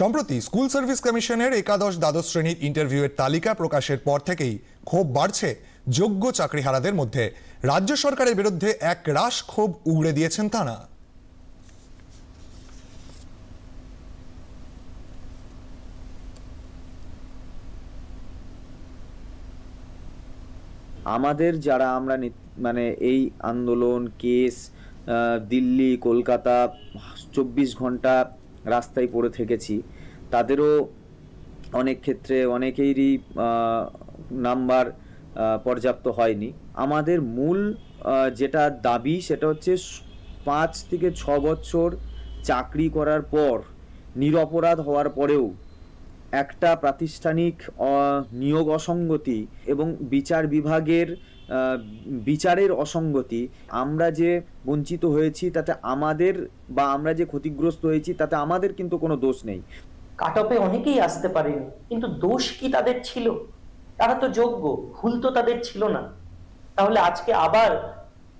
সম্প্রতি school service কমিশনের একাদশ দ্বাদশ শ্রেণির ইন্টারভিউয়ের তালিকা প্রকাশের পর থেকেই ক্ষোভ বাড়ছে যোগ্য চাকরিহারাদের মধ্যে। রাজ্য সরকারের বিরুদ্ধে এক রাশ ক্ষোভ উগড়ে দিয়েছেন তাঁরা। আমাদের যারা আমরা মানে এই আন্দোলন, কেস দিল্লি, কলকাতা, চব্বিশ ঘণ্টা রাস্তায় পড়ে থেকেছি। তাদেরও অনেক ক্ষেত্রে অনেকেরই নাম্বার পর্যাপ্ত হয়নি। আমাদের মূল যেটা দাবি সেটা হচ্ছে পাঁচ থেকে ছ বছর চাকরি করার পর, নিরপরাধ হওয়ার পরেও একটা প্রাতিষ্ঠানিক নিয়োগ অসঙ্গতি এবং বিচার বিভাগের বিচারের অসঙ্গতি, আমরা যে বঞ্চিত হয়েছি তাতে আমাদের বা আমরা যে ক্ষতিগ্রস্ত হয়েছি তাতে আমাদের কিন্তু কোনো দোষ নেই। কাট অফে অনেকেই আসতে পারেনি, কিন্তু দোষ কি তাদের ছিল? তারা তো যোগ্য, ভুল তো তাদের ছিল না। তাহলে আজকে আবার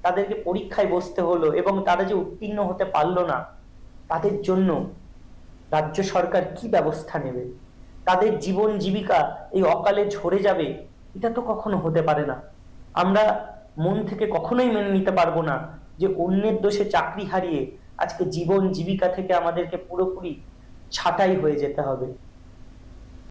তাদেরকে পরীক্ষায় বসতে হলো এবং তারা যে উত্তীর্ণ হতে পারল না, তাদের জন্য রাজ্য সরকার কি ব্যবস্থা নেবে? তাদের জীবন জীবিকা এই অকালে ঝরে যাবে, এটা তো কখনো হতে পারে না। আমরা মন থেকে কখনোই মেনে নিতে পারব না যে অন্যের দোষে চাকরি হারিয়ে আজকে জীবন জীবিকা থেকে আমাদেরকে পুরোপুরি ছাঁটাই হয়ে যেতে হবে।